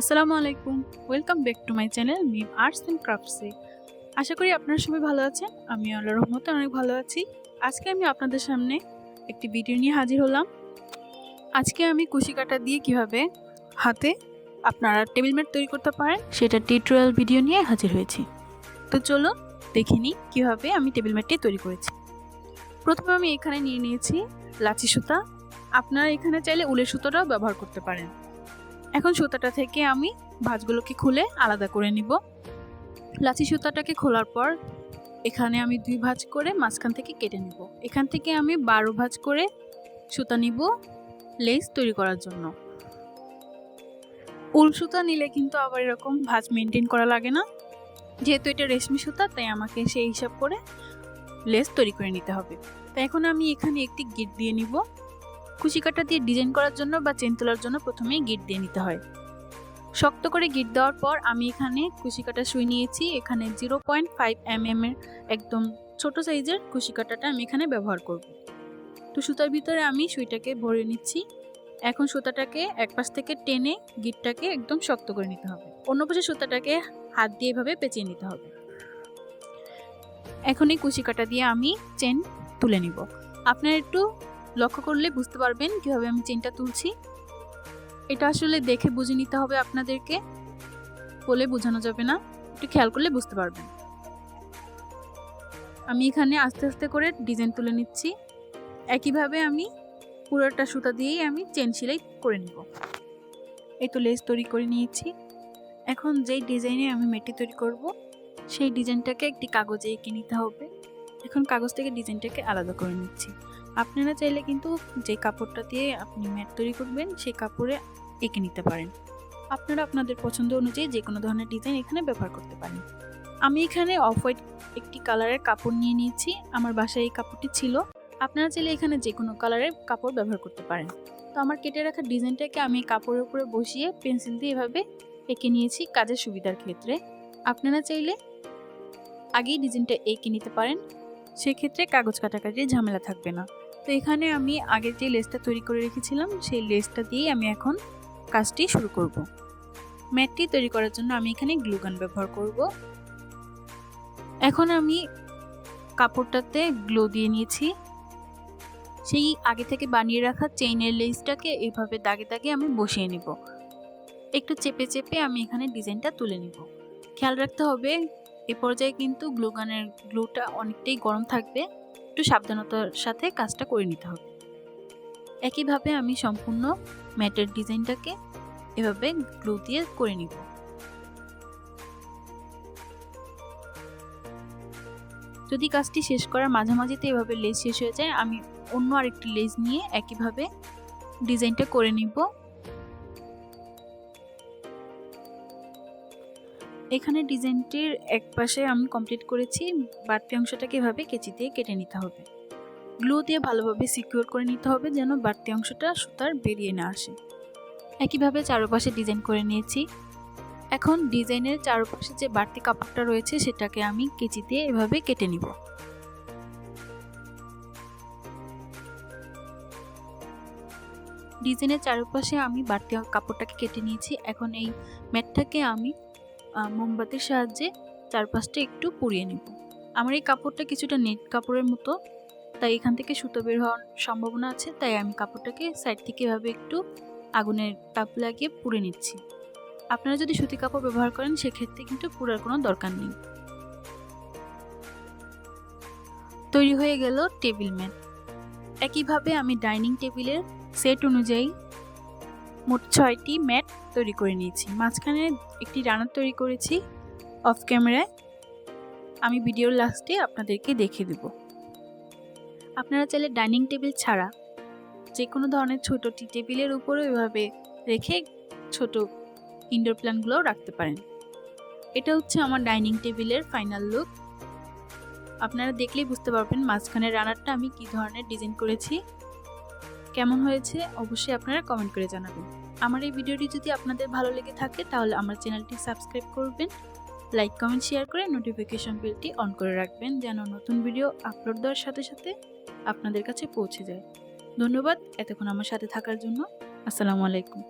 আসসালামু আলাইকুম। Welcome back to my channel Mim arts and ক্রাফটসে আশা করি আপনারা সবাই ভালো আছেন আমি আল্লাহ রহমতে অনেক ভালো আছি। আজকে আমি আপনাদের সামনে একটি ভিডিও নিয়ে হাজির হলাম। আজকে আমি কুশি কাটা দিয়ে কীভাবে হাতে আপনারা টেবিল ম্যাট তৈরি করতে পারেন, সেটা টিউটোরিয়াল ভিডিও নিয়ে হাজির হয়েছি। তো চলো দেখে নিই কীভাবে আমি টেবিল ম্যাটটি তৈরি করেছি। প্রথমে আমি এখানে নিয়ে নিয়েছি লাচি সুতা। আপনারা এখানে চাইলে উলের সুতোটাও ব্যবহার করতে পারেন। এখন সুতাটা থেকে আমি ভাঁজগুলোকে খুলে আলাদা করে নিব। লাচি সুতাটাকে খোলার পর এখানে আমি দুই ভাঁজ করে মাঝখান থেকে কেটে নিব। এখান থেকে আমি বারো ভাঁজ করে সুতা নিব লেস তৈরি করার জন্য। উল সুতা নিলে কিন্তু আবার এরকম ভাঁজ মেনটেন করা লাগে না। যেহেতু এটা রেশমি সুতা, তাই আমাকে সেই হিসাব করে লেস তৈরি করে নিতে হবে। তাই এখন আমি এখানে একটি গিট দিয়ে নিব। কুচি কাটা দিয়ে ডিজাইন করার জন্য বা চেন তোলার জন্য প্রথমেই গিট দিয়ে নিতে হয়। শক্ত করে গিট দেওয়ার পর আমি এখানে কুচি কাটা সুই নিয়েছি। এখানে zero point five M M এর একদম ছোট সাইজের কুচি কাটাটা আমি এখানে ব্যবহার করব। তো সুতার ভিতরে আমি সুইটাকে ভরে নিচ্ছি। এখন সুতাটাকে এক পাশ থেকে টেনে গিটটাকে একদম শক্ত করে নিতে হবে। অন্য পাশে সুতাটাকে হাত দিয়ে এভাবে পেঁচিয়ে নিতে হবে। এখন এই কুচি কাটা দিয়ে আমি চেন তুলে নিব। আপনার একটু লক্ষ্য করলে বুঝতে পারবেন কীভাবে আমি চেনটা তুলছি। এটা আসলে দেখে বুঝে নিতে হবে আপনাদেরকে। বলে বোঝানো যাবে না। একটু খেয়াল করলে বুঝতে পারবেন। আমি এখানে আস্তে আস্তে করে ডিজাইন তুলে নিচ্ছি। একইভাবে আমি পুরোটা সুতা দিয়েই আমি চেন সেলাই করে নিব। এই তো লেস তৈরি করে নিয়েছি। এখন যেই ডিজাইনে আমি মেটি তৈরি করব, সেই ডিজাইনটাকে একটি কাগজে এঁকে নিতে হবে। এখন কাগজ থেকে ডিজাইনটাকে আলাদা করে নিচ্ছি। আপনারা চাইলে কিন্তু যে কাপড়টা দিয়ে আপনি ম্যাট তৈরি করবেন, সেই কাপড়ে এঁকে নিতে পারেন। আপনারা আপনাদের পছন্দ অনুযায়ী যে কোনো ধরনের ডিজাইন এখানে ব্যবহার করতে পারেন। আমি এখানে অফ হোয়াইট একটি কালারের কাপড় নিয়ে নিয়েছি। আমার বাসায় এই কাপড়টি ছিল। আপনারা চাইলে এখানে যে কোনো কালারের কাপড় ব্যবহার করতে পারেন। তো আমার কেটে রাখা ডিজাইনটাকে আমি কাপড়ের উপরে বসিয়ে পেন্সিল দিয়ে এভাবে এঁকে নিয়েছি কাজের সুবিধার ক্ষেত্রে। আপনারা চাইলে আগেই ডিজাইনটা এঁকে নিতে পারেন। সেক্ষেত্রে কাগজ কাটাকাটির ঝামেলা থাকবে না। তো এখানে আমি আগের যে লেসটা তৈরি করে রেখেছিলাম, সেই লেসটা দিয়েই আমি এখন কাজটি শুরু করব। ম্যাটটি তৈরি করার জন্য আমি এখানে গ্লুগান ব্যবহার করব। এখন আমি কাপড়টাতে গ্লো দিয়ে নিয়েছি। সেই আগে থেকে বানিয়ে রাখা চেইনের লেসটাকে এইভাবে দাগে দাগে আমি বসিয়ে নিব। একটু চেপে চেপে আমি এখানে ডিজাইনটা তুলে নিব। খেয়াল রাখতে হবে এ পর্যায়ে কিন্তু গ্লুগানের গ্লুটা অনেকটাই গরম থাকবে। একটু সাবধানতার সাথে কাজটা করে নিতে হবে। একইভাবে আমি সম্পূর্ণ ম্যাটের ডিজাইনটাকে এভাবে গ্লু দিয়ে করে নিব। যদি কাজটি শেষ করার মাঝামাঝিতে এভাবে লেস শেষ হয়ে যায়, আমি অন্য আরেকটি লেস নিয়ে একইভাবে ডিজাইনটা করে নিব। এখানে ডিজাইনটির এক পাশে আমি কমপ্লিট করেছি, বাড়তি অংশটাকে এভাবে কেচি দিয়ে কেটে নিতে হবে। গ্লু দিয়ে ভালোভাবে সিকিউর করে নিতে হবে যেন বাড়তি অংশটা সুতার বেরিয়ে না আসে। একইভাবে চারপাশে ডিজাইন করে নিয়েছি। এখন ডিজাইনের চারপাশে যে বাড়তি কাপড়টা রয়েছে সেটাকে আমি কেচি দিয়ে এভাবে কেটে নিব। ডিজাইনের চারপাশে আমি বাড়তি কাপড়টাকে কেটে নিয়েছি। এখন এই ম্যাটটাকে আমি মোমবাতির সাহায্যে চারপাশটা একটু পুড়িয়ে নেব। আমার এই কাপড়টা কিছুটা নেট কাপড়ের মতো, তাই এখান থেকে সুতো বের হওয়ার সম্ভাবনা আছে, তাই আমি কাপড়টাকে সাইড থেকে এভাবে একটু আগুনের তাপ লাগিয়ে পুড়ে নিচ্ছি। আপনারা যদি সুতি কাপড় ব্যবহার করেন, সেক্ষেত্রে কিন্তু পুরার কোনো দরকার নেই। তৈরি হয়ে গেল টেবিল ম্যাট। একইভাবে আমি ডাইনিং টেবিলের সেট অনুযায়ী মোট ছয়টি ম্যাট তৈরি করে নিয়েছি। মাঝখানে একটি রানার তৈরি করেছি অফ ক্যামেরায়। আমি ভিডিওর লাস্টে আপনাদেরকে দেখে দেব। আপনারা চাইলে ডাইনিং টেবিল ছাড়া যে কোনো ধরনের ছোট টি টেবিলের উপরেও এভাবে রেখে ছোট ইনডোর প্ল্যান্টগুলোও রাখতে পারেন। এটা হচ্ছে আমার ডাইনিং টেবিলের ফাইনাল লুক। আপনারা দেখলেই বুঝতে পারবেন মাঝখানে রানারটা আমি কি ধরনের ডিজাইন করেছি। কেমন হয়েছে, অবশ্যই আপনারা কমেন্ট করে জানাবেন। আমার এই ভিডিওটি যদি আপনাদের ভালো লেগে থাকে, তাহলে আমার চ্যানেলটি সাবস্ক্রাইব করবেন লাইক কমেন্ট শেয়ার করে নোটিফিকেশন বেলটি অন করে রাখবেন, যেন নতুন ভিডিও আপলোড দেওয়ার সাথে সাথে আপনাদের কাছে পৌঁছে যায়। ধন্যবাদ এতক্ষণ আমার সাথে থাকার জন্য। আসসালামু আলাইকুম।